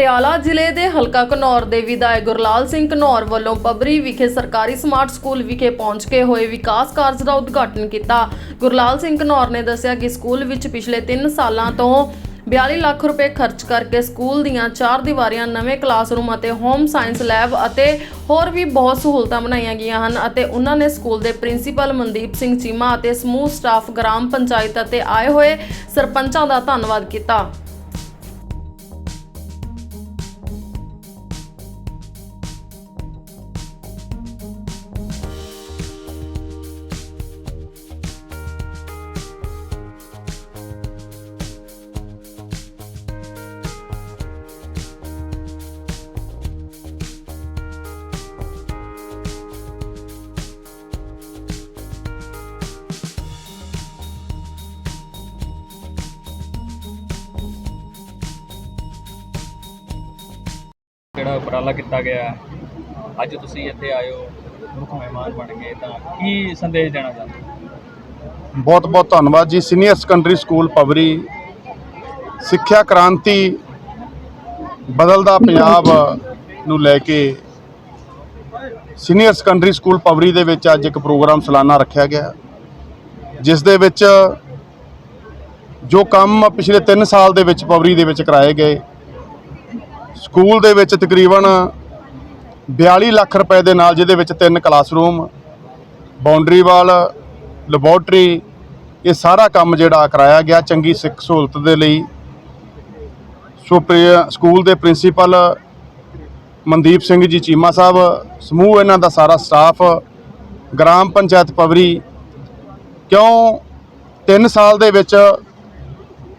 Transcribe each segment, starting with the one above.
ਪਟਿਆਲਾ ਜ਼ਿਲ੍ਹੇ ਦੇ ਹਲਕਾ ਘਨੌਰ ਦੇ ਵਿਧਾਇਕ ਗੁਰਲਾਲ ਸਿੰਘ ਘਨੌਰ ਵੱਲੋਂ ਪਬਰੀ ਵਿਖੇ ਸਰਕਾਰੀ ਸਮਾਰਟ ਸਕੂਲ ਵਿਖੇ ਪਹੁੰਚ ਕੇ ਹੋਏ ਵਿਕਾਸ ਕਾਰਜ ਦਾ ਉਦਘਾਟਨ ਕੀਤਾ। ਗੁਰਲਾਲ ਸਿੰਘ ਘਨੌਰ ਨੇ ਦੱਸਿਆ ਕਿ ਸਕੂਲ ਵਿੱਚ ਪਿਛਲੇ 3 ਸਾਲਾਂ ਤੋਂ 42 ਲੱਖ ਰੁਪਏ ਖਰਚ ਕਰਕੇ ਸਕੂਲ ਦੀਆਂ ਚਾਰ ਦੀਵਾਰੀਆਂ, ਨਵੇਂ ਕਲਾਸਰੂਮ ਅਤੇ ਹੋਮ ਸਾਇੰਸ ਲੈਬ ਅਤੇ ਹੋਰ ਵੀ ਬਹੁਤ ਸਹੂਲਤਾਂ ਬਣਾਈਆਂ ਗਈਆਂ ਹਨ ਅਤੇ ਉਹਨਾਂ ਨੇ ਸਕੂਲ ਦੇ ਪ੍ਰਿੰਸੀਪਲ ਮਨਦੀਪ ਸਿੰਘ ਚੀਮਾ ਅਤੇ ਸਮੂਹ ਸਟਾਫ, ਗ੍ਰਾਮ ਪੰਚਾਇਤ ਅਤੇ ਆਏ ਹੋਏ ਸਰਪੰਚਾਂ ਦਾ ਧੰਨਵਾਦ ਕੀਤਾ। ਜਿਹੜਾ ਉਪਰਾਲਾ ਕੀਤਾ ਗਿਆ? ਅੱਜ ਤੁਸੀਂ ਇੱਥੇ ਆਏ ਮੁੱਖ ਮਹਿਮਾਨ ਬਣ ਕੇ, ਤਾਂ ਕੀ ਸੰਦੇਸ਼ ਦੇਣਾ ਚਾਹੁੰਦੇ ਬਹੁਤ ਬਹੁਤ ਧੰਨਵਾਦ ਜੀ। ਸੀਨੀਅਰ ਸੈਕੰਡਰੀ ਸਕੂਲ ਪਵਰੀ, ਸਿੱਖਿਆ ਕ੍ਰਾਂਤੀ ਬਦਲਦਾ ਪੰਜਾਬ ਨੂੰ ਲੈ ਕੇ ਸੀਨੀਅਰ ਸੈਕੰਡਰੀ ਸਕੂਲ ਪਵਰੀ ਦੇ ਵਿੱਚ ਅੱਜ ਇੱਕ ਪ੍ਰੋਗਰਾਮ ਸਾਲਾਨਾ ਰੱਖਿਆ ਗਿਆ। ਜਿਸ ਦੇ ਵਿੱਚ ਜੋ ਕੰਮ ਪਿਛਲੇ 3 ਸਾਲ ਦੇ ਵਿੱਚ ਪਵਰੀ ਦੇ ਵਿੱਚ ਕਰਾਏ ਗਏ ਸਕੂਲ ਦੇ ਵਿੱਚ ਤਕਰੀਬਨ 42 ਲੱਖ ਰੁਪਏ ਦੇ ਨਾਲ ਜਿਹਦੇ ਵਿੱਚ ਤਿੰਨ ਕਲਾਸਰੂਮ, ਬਾਉਂਡਰੀ ਵਾਲ, ਲੈਬੋਰਟਰੀ, ਇਹ ਸਾਰਾ ਕੰਮ ਜਿਹੜਾ ਕਰਾਇਆ ਗਿਆ ਚੰਗੀ ਸਿੱਖ ਸਹੂਲਤ ਦੇ ਲਈ। ਸੋ ਸਕੂਲ ਦੇ ਪ੍ਰਿੰਸੀਪਲ ਮਨਦੀਪ ਸਿੰਘ ਜੀ ਚੀਮਾ ਸਾਹਿਬ, ਸਮੂਹ ਇਹਨਾਂ ਦਾ ਸਾਰਾ ਸਟਾਫ, ਗ੍ਰਾਮ ਪੰਚਾਇਤ ਪਵਰੀ। ਕਿਉਂ 3 ਸਾਲ ਦੇ ਵਿੱਚ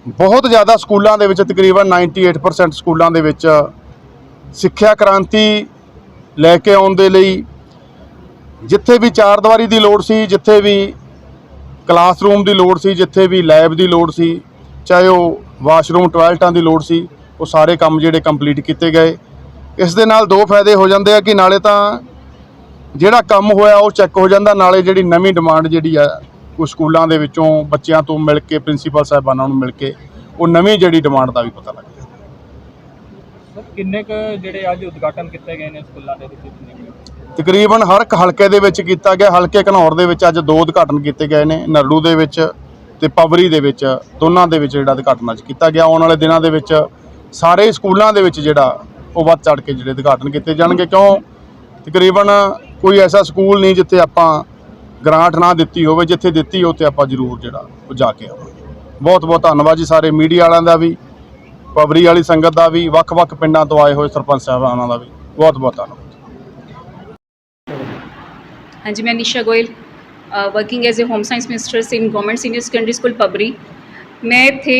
ਬਹੁਤ ਜ਼ਿਆਦਾ ਸਕੂਲਾਂ ਦੇ ਵਿੱਚ ਤਕਰੀਬਨ 98% ਸਕੂਲਾਂ ਦੇ ਵਿੱਚ ਸਿੱਖਿਆ ਕ੍ਰਾਂਤੀ ਲੈ ਕੇ ਆਉਣ ਦੇ ਲਈ ਜਿੱਥੇ ਵੀ ਚਾਰ ਦੀਵਾਰੀ ਦੀ ਲੋੜ ਸੀ, ਜਿੱਥੇ ਵੀ ਕਲਾਸਰੂਮ ਦੀ ਲੋੜ ਸੀ, ਜਿੱਥੇ ਵੀ ਲੈਬ ਦੀ ਲੋੜ ਸੀ, ਚਾਹੇ ਉਹ ਵਾਸ਼ਰੂਮ, ਟਾਇਲਟਾਂ ਦੀ ਲੋੜ ਸੀ, ਉਹ ਸਾਰੇ ਕੰਮ ਜਿਹੜੇ ਕੰਪਲੀਟ ਕੀਤੇ ਗਏ। ਇਸ ਦੇ ਨਾਲ ਦੋ ਫਾਇਦੇ ਹੋ ਜਾਂਦੇ ਆ ਕਿ ਨਾਲੇ ਤਾਂ ਜਿਹੜਾ ਕੰਮ ਹੋਇਆ ਉਹ ਚੈੱਕ ਹੋ ਜਾਂਦਾ, ਨਾਲੇ ਜਿਹੜੀ ਨਵੀਂ ਡਿਮਾਂਡ ਜਿਹੜੀ ਆ ਉਹ ਸਕੂਲਾਂ ਦੇ ਵਿੱਚੋਂ ਬੱਚਿਆਂ ਤੋਂ ਮਿਲ ਕੇ ਪ੍ਰਿੰਸੀਪਲ ਸਾਹਿਬਾਨਾਂ ਨੂੰ ਮਿਲ ਕੇ ਉਹ ਨਵੀਂ ਜਿਹੜੀ ਡਿਮਾਂਡ ਦਾ ਵੀ ਪਤਾ ਲੱਗ ਸਰ ਕਿੰਨੇ ਕੁ ਜਿਹੜੇ ਅੱਜ ਉਦਘਾਟਨ ਕੀਤੇ ਗਏ ਨੇ ਸਕੂਲਾਂ ਦੇ ਵਿੱਚ? ਤਕਰੀਬਨ ਹਰ ਇੱਕ ਹਲਕੇ ਦੇ ਵਿੱਚ ਕੀਤਾ ਗਿਆ ਹਲਕੇ ਘਨੌਰ ਦੇ ਵਿੱਚ ਅੱਜ ਦੋ ਉਦਘਾਟਨ ਕੀਤੇ ਗਏ ਨੇ ਨਰੜੂ ਦੇ ਵਿੱਚ ਤੇ ਪਵਰੀ ਦੇ ਵਿੱਚ ਦੋਨਾਂ ਦੇ ਵਿੱਚ ਜਿਹੜਾ ਉਦਘਾਟਨ ਅੱਜ ਕੀਤਾ ਗਿਆ। ਆਉਣ ਵਾਲੇ ਦਿਨਾਂ ਦੇ ਵਿੱਚ ਸਾਰੇ ਸਕੂਲਾਂ ਦੇ ਵਿੱਚ ਜਿਹੜਾ ਉਹ ਵੱਧ ਚੜ ਕੇ ਜਿਹੜੇ ਉਦਘਾਟਨ ਕੀਤੇ ਜਾਣਗੇ। ਕਿਉਂ? ਤਕਰੀਬਨ ਕੋਈ ਐਸਾ ਸਕੂਲ ਨਹੀਂ ਜਿੱਥੇ ਆਪਾਂ ਗ੍ਰਾਂਟ ਨਾ ਦਿੱਤੀ ਹੋਵੇ, ਜਿੱਥੇ ਦਿੱਤੀ ਉੱਥੇ ਆਪਾਂ ਜ਼ਰੂਰ ਜਿਹੜਾ ਉਹ ਜਾ ਕੇ ਆਵਾਂਗੇ। ਬਹੁਤ ਬਹੁਤ ਧੰਨਵਾਦ ਜੀ ਸਾਰੇ ਮੀਡੀਆ ਵਾਲਿਆਂ ਦਾ ਵੀ ਪਵਰੀ ਵਾਲੀ ਸੰਗਤ ਦਾ ਵੀ, ਵੱਖ-ਵੱਖ ਪਿੰਡਾਂ ਤੋਂ ਆਏ ਹੋਏ ਸਰਪੰਚ ਸਾਹਿਬਾਨਾਂ ਦਾ ਵੀ। ਬਹੁਤ ਬਹੁਤ ਧੰਨਵਾਦ। ਹਾਂਜੀ, ਮੈਂ Nisha Goyal working as a home science mistress in government senior secondary school Pabri. ਮੈਂ ਇੱਥੇ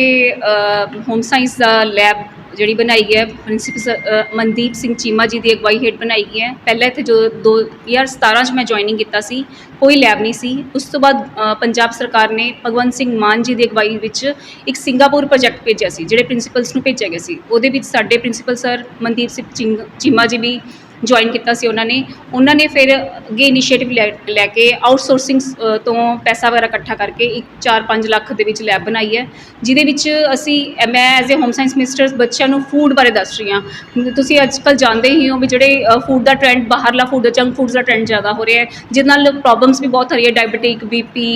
ਹੋਮ ਸਾਇੰਸ ਦਾ ਲੈਬ ਜਿਹੜੀ ਬਣਾਈ ਗਈ ਹੈ, ਪ੍ਰਿੰਸੀਪਲ ਮਨਦੀਪ ਸਿੰਘ ਚੀਮਾ ਜੀ ਦੀ ਅਗਵਾਈ ਹੇਠ ਬਣਾਈ ਗਈ ਹੈ। ਪਹਿਲਾਂ ਇੱਥੇ ਜੋ 2017 'ਚ ਮੈਂ ਜੁਆਇਨਿੰਗ ਕੀਤਾ ਸੀ, ਕੋਈ ਲੈਬ ਨਹੀਂ ਸੀ। ਉਸ ਤੋਂ ਬਾਅਦ ਪੰਜਾਬ ਸਰਕਾਰ ਨੇ ਭਗਵੰਤ ਸਿੰਘ ਮਾਨ ਜੀ ਦੀ ਅਗਵਾਈ ਵਿੱਚ ਇੱਕ ਸਿੰਗਾਪੁਰ ਪ੍ਰੋਜੈਕਟ ਭੇਜਿਆ ਸੀ, ਜਿਹੜੇ ਪ੍ਰਿੰਸੀਪਲਸ ਨੂੰ ਭੇਜਿਆ ਗਿਆ ਸੀ। ਉਹਦੇ ਵਿੱਚ ਸਾਡੇ ਪ੍ਰਿੰਸੀਪਲ ਸਰ ਮਨਦੀਪ ਸਿੰਘ ਚਿੰਗ- ਚੀਮਾ ਜੀ ਵੀ ਜੁਆਇਨ ਕੀਤਾ ਸੀ ਉਹਨਾਂ ਨੇ। ਉਹਨਾਂ ਨੇ ਫਿਰ ਅੱਗੇ ਇਨੀਸ਼ੀਏਟਿਵ ਲੈ ਲੈ ਕੇ ਆਊਟਸੋਰਸਿੰਗ ਤੋਂ ਪੈਸਾ ਵਗੈਰਾ ਇਕੱਠਾ ਕਰਕੇ ਇੱਕ 4-5 ਲੱਖ ਦੇ ਵਿੱਚ ਲੈਬ ਬਣਾਈ ਹੈ, ਜਿਹਦੇ ਵਿੱਚ ਅਸੀਂ ਮੈਂ as a home science mistress ਬੱਚਿਆਂ ਨੂੰ ਫੂਡ ਬਾਰੇ ਦੱਸ ਰਹੀ ਹਾਂ। ਤੁਸੀਂ ਅੱਜ ਕੱਲ੍ਹ ਜਾਣਦੇ ਹੀ ਹੋ ਵੀ ਜਿਹੜੇ ਫੂਡ ਦਾ ਟ੍ਰੈਂਡ ਬਾਹਰਲਾ ਫੂਡ ਜੰਕ ਫੂਡਸ ਦਾ ਟ੍ਰੈਂਡ ਜ਼ਿਆਦਾ ਹੋ ਰਿਹਾ ਹੈ, ਜਿਹਦੇ ਨਾਲ ਪ੍ਰੋਬਲਮਸ ਵੀ ਬਹੁਤ ਆ ਰਹੀ ਹੈ ਡਾਇਬੀਟਿਕ ਬੀਪੀ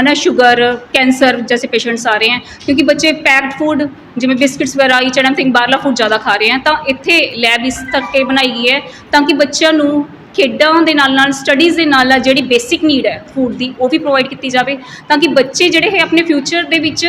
ਹਨਾ ਸ਼ੂਗਰ ਕੈਂਸਰ ਜੈਸੇ ਪੇਸ਼ੈਂਟਸ ਆ ਰਹੇ ਹਨ ਕਿਉਂਕਿ ਬੱਚੇ ਪੈਕਡ ਫੂਡ ਜਿਵੇਂ ਬਿਸਕਿਟਸ ਵਗੈਰਾ ਈਚ ਐਂਡ ਥਿੰਗ ਬਾਹਰਲਾ ਫੂਡ ਜ਼ਿਆਦਾ ਖਾ ਰਹੇ ਹਨ ਤਾਂ ਇੱਥੇ ਲੈਬ ਇਸ ਕਰਕੇ ਬਣਾਈ ਗਈ ਹੈ ਤਾਂ ਕਿ ਬੱਚਿਆਂ ਨੂੰ ਖੇਡਾਂ ਦੇ ਨਾਲ ਨਾਲ ਸਟੱਡੀਜ਼ ਦੇ ਨਾਲ ਨਾਲ ਜਿਹੜੀ ਬੇਸਿਕ ਨੀਡ ਹੈ ਫੂਡ ਦੀ, ਉਹ ਵੀ ਪ੍ਰੋਵਾਈਡ ਕੀਤੀ ਜਾਵੇ ਤਾਂ ਕਿ ਬੱਚੇ ਜਿਹੜੇ ਹੈ ਆਪਣੇ ਫਿਊਚਰ ਦੇ ਵਿੱਚ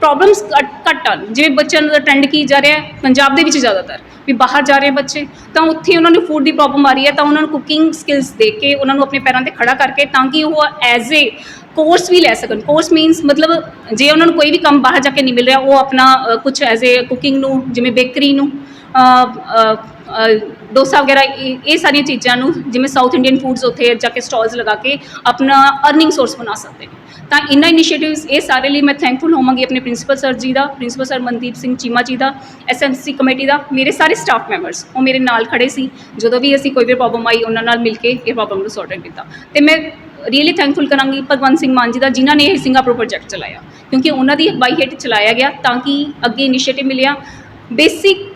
ਪ੍ਰੋਬਲਮਸ ਘੱਟ ਆਉਣ। ਜਿਵੇਂ ਬੱਚਿਆਂ ਨੂੰ ਟ੍ਰੈਂਡ ਕੀ ਜਾ ਰਿਹਾ ਹੈ, ਪੰਜਾਬ ਦੇ ਵਿੱਚ ਜ਼ਿਆਦਾਤਰ ਵੀ ਬਾਹਰ ਜਾ ਰਹੇ ਬੱਚੇ, ਤਾਂ ਉੱਥੇ ਉਹਨਾਂ ਨੂੰ ਫੂਡ ਦੀ ਪ੍ਰੋਬਲਮ ਆ ਰਹੀ ਹੈ ਤਾਂ ਉਹਨਾਂ ਨੂੰ ਕੁਕਿੰਗ ਸਕਿੱਲਸ ਦੇ ਕੇ ਉਹਨਾਂ ਨੂੰ ਆਪਣੇ ਪੈਰਾਂ ਤੇ ਖੜਾ ਕਰਕੇ ਤਾਂ ਕਿ ਉਹ ਐਜ਼ ਏ ਕੋਰਸ ਵੀ ਲੈ ਸਕਣ। ਕੋਰਸ ਮੀਨਸ ਮਤਲਬ ਜੇ ਉਹਨਾਂ ਨੂੰ ਕੋਈ ਵੀ ਕੰਮ ਬਾਹਰ ਜਾ ਕੇ ਨਹੀਂ ਮਿਲ ਰਿਹਾ, ਉਹ ਆਪਣਾ ਕੁਝ ਐਜ਼ ਏ ਕੁਕਿੰਗ ਨੂੰ, ਜਿਵੇਂ ਬੇਕਰੀ ਨੂੰ ਡੋਸਾ ਵਗੈਰਾ, ਇਹ ਇਹ ਸਾਰੀਆਂ ਚੀਜ਼ਾਂ ਨੂੰ, ਜਿਵੇਂ ਸਾਊਥ ਇੰਡੀਅਨ ਫੂਡਸ ਉੱਥੇ ਜਾ ਕੇ ਸਟਾਲਸ ਲਗਾ ਕੇ ਆਪਣਾ ਅਰਨਿੰਗ ਸੋਰਸ ਬਣਾ ਸਕਦੇ ਨੇ। ਤਾਂ ਇਹਨਾਂ ਇਨੀਸ਼ੀਏਟਿਵਸ ਇਹ ਸਾਰੇ ਲਈ ਮੈਂ ਥੈਂਕਫੁਲ ਹੋਵਾਂਗੀ ਆਪਣੇ ਪ੍ਰਿੰਸੀਪਲ ਸਰ ਜੀ ਦਾ ਪ੍ਰਿੰਸੀਪਲ ਸਰ ਮਨਦੀਪ ਸਿੰਘ ਚੀਮਾ ਜੀ ਦਾ ਐਸਐਮਸੀ ਕਮੇਟੀ ਦਾ, ਮੇਰੇ ਸਾਰੇ ਸਟਾਫ ਮੈਂਬਰਸ ਉਹ ਮੇਰੇ ਨਾਲ ਖੜੇ ਸੀ। ਜਦੋਂ ਵੀ ਅਸੀਂ ਕੋਈ ਵੀ ਪ੍ਰੋਬਲਮ ਆਈ, ਉਹਨਾਂ ਨਾਲ ਮਿਲ ਕੇ ਇਹ ਪ੍ਰੋਬਲਮ ਨੂੰ ਸੌਰਟ ਕੀਤਾ। ਤੇ ਮੈਂ ਰੀਅਲੀ ਥੈਂਕਫੁਲ ਕਰਾਂਗੀ ਭਗਵੰਤ ਸਿੰਘ ਮਾਨ ਜੀ ਦਾ, ਜਿਨ੍ਹਾਂ ਨੇ ਇਹ ਸਿੰਗਾਪੁਰ ਪ੍ਰੋਜੈਕਟ ਚਲਾਇਆ। ਕਿਉਂਕਿ ਉਹਨਾਂ ਦੀ ਅਗਵਾਈ ਹੇਠ ਚਲਾਇਆ ਗਿਆ ਤਾਂ ਕਿ ਅੱਗੇ ਇਨੀਸ਼ੀਏਟਿਵ ਮਿਲਿਆ। ਬੇਸਿਕ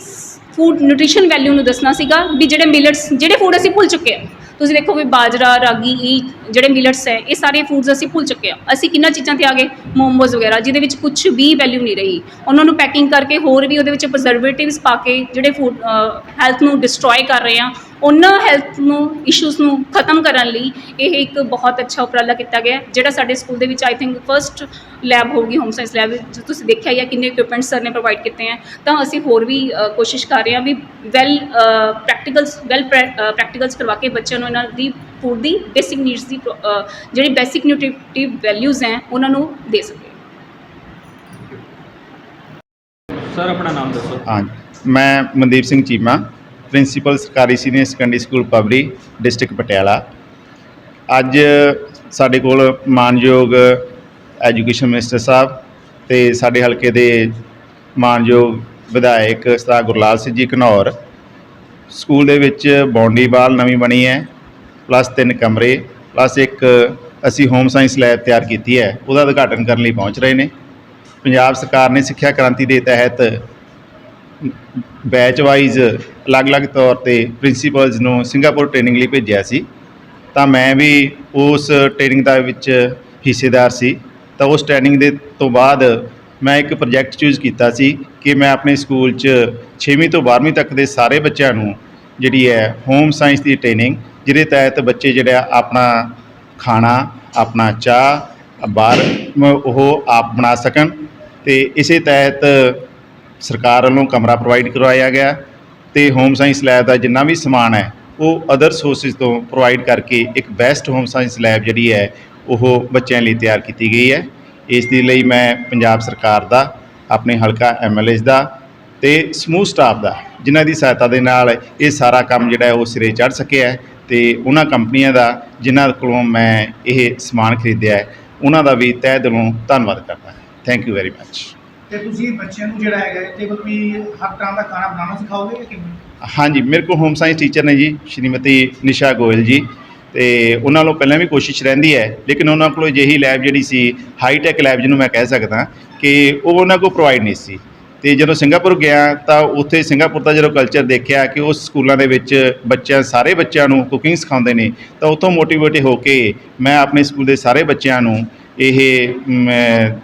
ਫੂਡ ਨਿਊਟ੍ਰੀਸ਼ਨ ਵੈਲਿਊ ਨੂੰ ਦੱਸਣਾ ਸੀਗਾ ਵੀ ਜਿਹੜੇ ਮਿਲਟਸ ਜਿਹੜੇ ਫੂਡ ਅਸੀਂ ਭੁੱਲ ਚੁੱਕੇ ਹਾਂ। ਤੁਸੀਂ ਦੇਖੋ ਵੀ ਬਾਜਰਾ, ਰਾਗੀ ਇਹ ਜਿਹੜੇ ਮਿਲਟਸ ਹੈ, ਇਹ ਸਾਰੇ ਫੂਡਸ ਅਸੀਂ ਭੁੱਲ ਚੁੱਕੇ ਹਾਂ। ਅਸੀਂ ਕਿੰਨਾ ਚੀਜ਼ਾਂ ਤੇ ਆ ਗਏ? ਮੋਮੋਜ਼ ਵਗੈਰਾ, ਜਿਹਦੇ ਵਿੱਚ ਕੁਝ ਵੀ ਵੈਲਿਊ ਨਹੀਂ ਰਹੀ। ਉਹਨਾਂ ਨੂੰ ਪੈਕਿੰਗ ਕਰਕੇ ਹੋਰ ਵੀ ਉਹਦੇ ਵਿੱਚ ਪ੍ਰੀਜ਼ਰਵੇਟਿਵਸ ਪਾ ਕੇ ਜਿਹੜੇ ਫੂਡ ਹੈਲਥ ਨੂੰ ਡਿਸਟਰੋਏ ਕਰ ਰਹੇ ਆ ਉਹਨਾਂ ਹੈਲਥ ਨੂੰ ਇਸ਼ੂਜ਼ ਨੂੰ ਖਤਮ ਕਰਨ ਲਈ ਇਹ ਇੱਕ ਬਹੁਤ ਅੱਛਾ ਉਪਰਾਲਾ ਕੀਤਾ ਗਿਆ ਹੈ, ਜਿਹੜਾ ਸਾਡੇ ਸਕੂਲ ਦੇ ਵਿੱਚ ਆਈ ਥਿੰਕ ਫਰਸਟ ਲੈਬ ਹੋਊਗੀ ਹੋਮ ਸਾਇੰਸ ਲੈਬ ਜੋ ਤੁਸੀਂ ਦੇਖਿਆ ਹੀ ਹੈ ਕਿੰਨੇ ਇਕਵਿਪਮੈਂਟਸ ਸਰ ਨੇ ਪ੍ਰੋਵਾਈਡ ਕੀਤੇ ਹੈ ਤਾਂ ਅਸੀਂ ਹੋਰ ਵੀ ਅ, ਕੋਸ਼ਿਸ਼ ਕਰ ਰਹੇ ਹਾਂ ਵੀ ਵੈਲ ਪ੍ਰੈਕਟੀਕਲਸ ਵੈਲ ਪ੍ਰੈਕਟੀਕਲਸ ਕਰਵਾ ਕੇ ਬੱਚਿਆਂ ਨੂੰ ਇਹਨਾਂ ਦੀ ਫੂਡ ਦੀ ਬੇਸਿਕ ਨੀਡਸ ਦੀ ਪ੍ਰੋ- ਅ, ਜਿਹੜੀ ਬੇਸਿਕ ਨਿਊਟ੍ਰੀਟਿਵ ਵੈਲਿਊਜ਼ ਹੈ ਉਹਨਾਂ ਨੂੰ ਦੇ ਸਕੀਏ। ਸਰ ਆਪਣਾ ਨਾਮ ਦੱਸੋ। ਹਾਂ ਮੈਂ ਮਨਦੀਪ ਸਿੰਘ ਚੀਮਾ ਪ੍ਰਿੰਸੀਪਲ ਸਰਕਾਰੀ senior secondary school Pabli district Patiala. ਅੱਜ ਸਾਡੇ ਕੋਲ ਮਾਨਯੋਗ ਐਜੂਕੇਸ਼ਨ ਮਿਨਿਸਟਰ ਸਾਹਿਬ ਤੇ ਸਾਡੇ ਹਲਕੇ ਦੇ ਮਾਨਯੋਗ ਵਿਧਾਇਕ ਸਰਦਾਰ ਗੁਰਲਾਲ ਸਿੰਘ ਜੀ ਘਨੌਰ। ਸਕੂਲ ਦੇ ਵਿੱਚ ਬੌਂਡੀ ਬਾਲ ਨਵੀਂ ਬਣੀ ਹੈ, ਪਲੱਸ ਤਿੰਨ ਕਮਰੇ, ਪਲੱਸ ਇੱਕ ਅਸੀਂ ਹੋਮ ਸਾਇੰਸ ਲੈਬ ਤਿਆਰ ਕੀਤੀ ਹੈ, ਉਹਦਾ ਉਦਘਾਟਨ ਕਰਨ ਲਈ ਪਹੁੰਚ ਰਹੇ ਨੇ। ਪੰਜਾਬ ਸਰਕਾਰ ਨੇ ਸਿੱਖਿਆ ਕ੍ਰਾਂਤੀ ਦੇ ਤਹਿਤ ਬੈਚ ਵਾਈਜ਼ ਅਲੱਗ-ਅਲੱਗ ਤੌਰ ਤੇ ਪ੍ਰਿੰਸੀਪਲਸ ਨੂੰ ਸਿੰਗਾਪੁਰ ਟ੍ਰੇਨਿੰਗ ਲਈ ਭੇਜਿਆ ਸੀ। ਤਾਂ ਮੈਂ ਵੀ ਉਸ ਟ੍ਰੇਨਿੰਗ ਦਾ ਵਿੱਚ ਹਿੱਸੇਦਾਰ ਸੀ। ਤਾਂ ਉਸ ਟ੍ਰੇਨਿੰਗ ਦੇ ਤੋਂ ਬਾਅਦ ਮੈਂ ਇੱਕ ਪ੍ਰੋਜੈਕਟ ਚੂਜ਼ ਕੀਤਾ ਸੀ ਕਿ ਮੈਂ ਆਪਣੇ ਸਕੂਲ 'ਚ 6ਵੀਂ ਤੋਂ 12ਵੀਂ ਤੱਕ ਦੇ ਸਾਰੇ ਬੱਚਿਆਂ ਨੂੰ ਜਿਹੜੀ ਹੈ ਹੋਮ ਸਾਇੰਸ ਦੀ ਟ੍ਰੇਨਿੰਗ ਜਿਹਦੇ ਤਹਿਤ ਬੱਚੇ ਜਿਹੜਾ ਆਪਣਾ ਖਾਣਾ, ਆਪਣਾ ਚਾਹ, ਬਾਹਰ ਉਹ ਆਪ ਬਣਾ ਸਕਣ। ਤੇ ਇਸੇ ਤਹਿਤ ਸਰਕਾਰ ਵੱਲੋਂ ਕਮਰਾ ਪ੍ਰੋਵਾਈਡ ਕਰਵਾਇਆ ਗਿਆ ਤੇ ਹੋਮ ਸਾਇੰਸ ਲੈਬ ਦਾ ਜਿੰਨਾ ਵੀ ਸਮਾਨ ਹੈ, ਉਹ ਅਦਰ ਸੋਰਸਿਸ ਤੋਂ ਪ੍ਰੋਵਾਈਡ ਕਰਕੇ ਇੱਕ ਬੈਸਟ ਹੋਮ ਸਾਇੰਸ ਲੈਬ ਜਿਹੜੀ ਹੈ, ਉਹ ਬੱਚਿਆਂ ਲਈ ਤਿਆਰ ਕੀਤੀ ਗਈ ਹੈ। ਇਸ ਦੇ ਲਈ ਮੈਂ ਪੰਜਾਬ ਸਰਕਾਰ ਦਾ, ਆਪਣੇ ਹਲਕਾ ਐਮਐਲਏਸ ਦਾ ਤੇ ਸਮੂਹ ਸਟਾਫ ਦਾ, ਜਿਨ੍ਹਾਂ ਦੀ ਸਹਾਇਤਾ ਦੇ ਨਾਲ ਇਹ ਸਾਰਾ ਕੰਮ ਜਿਹੜਾ ਉਹ ਸਿਰੇ ਚੜ ਸਕਿਆ ਹੈ ਤੇ ਉਹਨਾਂ ਕੰਪਨੀਆਂ ਦਾ, ਜਿਨ੍ਹਾਂ ਕੋਲੋਂ ਮੈਂ ਇਹ ਸਮਾਨ ਖਰੀਦਿਆ ਹੈ, ਉਹਨਾਂ ਦਾ ਵੀ ਤਹਿ ਦਿਲੋਂ ਧੰਨਵਾਦ ਕਰਦਾ ਥੈਂਕ ਯੂ ਵੈਰੀ ਮੱਚ ਤੇ ਤੁਸੀਂ ਬੱਚਿਆਂ ਨੂੰ ਜਿਹੜਾ ਹੈਗਾ ਤੇ ਮਤਲਬ ਵੀ ਹਰ ਤਰ੍ਹਾਂ ਦਾ ਖਾਣਾ ਬਣਾਉਣਾ ਸਿਖਾਓਗੇ ਕਿ ਕਿਵੇਂ? ਹਾਂਜੀ, ਮੇਰੇ ਕੋਲ ਹੋਮ ਸਾਇੰਸ ਟੀਚਰ ਨੇ ਜੀ, ਸ਼੍ਰੀਮਤੀ ਨਿਸ਼ਾ ਗੋਇਲ ਜੀ, ਤੇ ਉਹਨਾਂ ਨੂੰ ਪਹਿਲਾਂ ਵੀ ਕੋਸ਼ਿਸ਼ ਰਹਿੰਦੀ ਹੈ, ਲੇਕਿਨ ਉਹਨਾਂ ਕੋਲ ਅਜਿਹੀ ਲੈਬ ਜਿਹੜੀ ਸੀ ਹਾਈ ਟੈਕ ਲੈਬ ਜਿਹਨੂੰ ਮੈਂ ਕਹਿ ਸਕਦਾ, ਕਿ ਉਹ ਉਹਨਾਂ ਕੋਲ ਪ੍ਰੋਵਾਈਡ ਨਹੀਂ ਸੀ। ਤੇ ਜਦੋਂ ਸਿੰਗਾਪੁਰ ਗਿਆ, ਤਾਂ ਉੱਥੇ ਸਿੰਗਾਪੁਰ ਦਾ ਜਦੋਂ ਕਲਚਰ ਦੇਖਿਆ ਕਿ ਉਸ ਸਕੂਲਾਂ ਦੇ ਵਿੱਚ ਬੱਚਿਆਂ, ਸਾਰੇ ਬੱਚਿਆਂ ਨੂੰ ਕੁਕਿੰਗ ਸਿਖਾਉਂਦੇ ਨੇ, ਤਾਂ ਉਤੋਂ ਮੋਟੀਵੇਟ ਹੋ ਕੇ ਮੈਂ ਆਪਣੇ ਸਕੂਲ ਦੇ ਸਾਰੇ ਬੱਚਿਆਂ ਨੂੰ ਇਹ ਮ,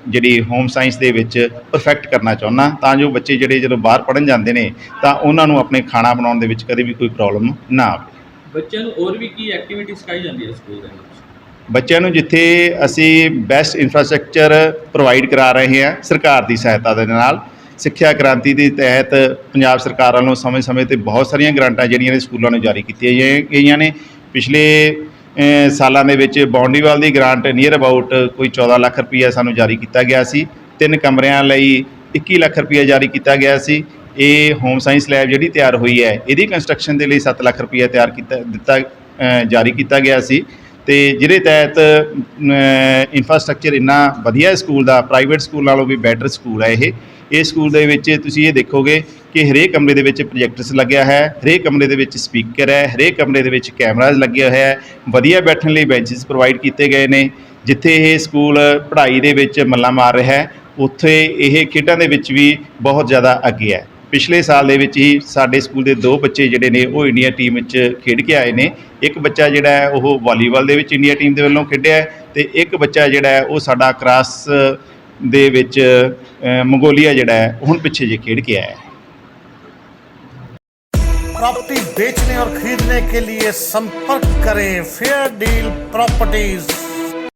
ਜਿਹੜੀ ਹੋਮ ਸਾਇੰਸ ਦੇ ਵਿੱਚ ਪਰਫੈਕਟ ਕਰਨਾ ਚਾਹੁੰਦਾ ਤਾਂ ਜੋ ਬੱਚੇ ਜਿਹੜੇ ਜਦੋਂ ਬਾਹਰ ਪੜਨ ਜਾਂਦੇ ਨੇ ਤਾਂ ਉਹਨਾਂ ਨੂੰ ਆਪਣੇ ਖਾਣਾ ਬਣਾਉਣ ਦੇ ਵਿੱਚ ਕਦੇ ਵੀ ਕੋਈ ਪ੍ਰੋਬਲਮ ਨਾ ਆਵੇ। ਬੱਚਿਆਂ ਨੂੰ ਹੋਰ ਵੀ ਕੀ ਐਕਟੀਵਿਟੀ ਸਿਖਾਈ ਜਾਂਦੀ ਹੈ ਸਕੂਲ ਦੇ ਵਿੱਚ? ਬੱਚਿਆਂ ਨੂੰ ਜਿੱਥੇ ਅਸੀਂ ਬੈਸਟ ਇਨਫਰਾਸਟ੍ਰਕਚਰ ਪ੍ਰੋਵਾਈਡ ਕਰਾ ਰਹੇ ਹਾਂ ਸਰਕਾਰ ਦੀ ਸਹਾਇਤਾ ਦੇ ਨਾਲ ਸਿੱਖਿਆ ਕ੍ਰਾਂਤੀ ਦੇ ਤਹਿਤ ਪੰਜਾਬ ਸਰਕਾਰ ਵੱਲੋਂ ਸਮੇਂ-ਸਮੇਂ ਤੇ ਬਹੁਤ ਸਾਰੀਆਂ ਗ੍ਰਾਂਟਾਂ ਜਿਹੜੀਆਂ ਨੇ ਸਕੂਲਾਂ ਨੂੰ ਜਾਰੀ ਕੀਤੀਆਂ ਗਈ- ਗਈਆਂ ਨੇ। ਪਿਛਲੇ ਸਾਲਾਂ ਦੇ ਵਿੱਚ ਬੌਂਡੀਵਾਲ ਦੀ ਗ੍ਰਾਂਟ ਨੀਅਰ ਅਬਾਊਟ ਕੋਈ 14 ਲੱਖ ਰੁਪਈਆ ਸਾਨੂੰ ਜਾਰੀ ਕੀਤਾ ਗਿਆ ਸੀ। ਤਿੰਨ ਕਮਰਿਆਂ ਲਈ 21 ਲੱਖ ਰੁਪਈਆ ਜਾਰੀ ਕੀਤਾ ਗਿਆ ਸੀ। ਇਹ ਹੋਮ ਸਾਇੰਸ ਲੈਬ ਜਿਹੜੀ ਤਿਆਰ ਹੋਈ ਹੈ, ਇਹਦੀ ਕੰਸਟਰਕਸ਼ਨ ਦੇ ਲਈ 7 ਲੱਖ ਰੁਪਈਆ ਤਿਆਰ ਕੀਤਾ, ਦਿੱਤਾ ਜਾਰੀ ਕੀਤਾ ਗਿਆ ਸੀ। ਤੇ ਜਿਹਦੇ ਤਹਿਤ ਇਨਫਰਾਸਟ੍ਰਕਚਰ ਇੰਨਾ ਵਧੀਆ ਸਕੂਲ ਦਾ ਪ੍ਰਾਈਵੇਟ ਸਕੂਲ ਨਾਲੋਂ ਵੀ ਬੈਟਰ ਸਕੂਲ ਹੈ ਇਹ। ਇਸ ਸਕੂਲ ਦੇ ਵਿੱਚ ਤੁਸੀਂ ਇਹ ਦੇਖੋਗੇ ਕਿ ਹਰੇਕ ਕਮਰੇ ਦੇ ਵਿੱਚ ਪ੍ਰੋਜੈਕਟਰਸ ਲੱਗਿਆ ਹੈ, ਹਰੇਕ ਕਮਰੇ ਦੇ ਵਿੱਚ ਸਪੀਕਰ ਹੈ, ਹਰੇਕ ਕਮਰੇ ਦੇ ਵਿੱਚ ਕੈਮਰਾਜ਼ ਲੱਗਿਆ ਹੋਇਆ ਹੈ। ਵਧੀਆ ਬੈਠਣ ਲਈ ਬੈਂਚਸ ਪ੍ਰੋਵਾਈਡ ਕੀਤੇ ਗਏ ਨੇ, ਜਿੱਥੇ ਇਹ ਸਕੂਲ ਪੜ੍ਹਾਈ ਦੇ ਵਿੱਚ ਮੱਲਾ ਮਾਰ ਰਿਹਾ ਹੈ, ਉੱਥੇ ਇਹ ਖੇਡਾਂ ਦੇ ਵਿੱਚ ਵੀ ਬਹੁਤ ਜ਼ਿਆਦਾ ਅੱਗੇ ਹੈ। ਪਿਛਲੇ ਸਾਲ ਦੇ ਵਿੱਚ ਹੀ ਸਾਡੇ ਸਕੂਲ ਦੇ ਦੋ ਬੱਚੇ ਜਿਹੜੇ ਨੇ ਉਹ ਇੰਡੀਆ ਟੀਮ ਵਿੱਚ ਖੇਡ ਕੇ ਆਏ ਨੇ ਇੱਕ ਬੱਚਾ ਜਿਹੜਾ ਹੈ ਉਹ ਵਾਲੀਬਾਲ ਦੇ ਵਿੱਚ ਇੰਡੀਆ ਟੀਮ ਦੇ ਵੱਲੋਂ ਖੇਡਿਆ ਹੈ ਤੇ ਇੱਕ ਬੱਚਾ ਜਿਹੜਾ ਹੈ ਉਹ ਸਾਡਾ ਕ੍ਰਾਸ ਦੇ ਵਿੱਚ ਅ, ਮੰਗੋਲੀਆ ਜਿਹੜਾ ਹੈ ਹੁਣ ਪਿੱਛੇ ਜੇ ਖੇਡ ਕੇ ਆਇਆ ਹੈ प्रॉपर्टी बेचने और खरीदने के लिए संपर्क करें फेयर डील प्रॉपर्टीज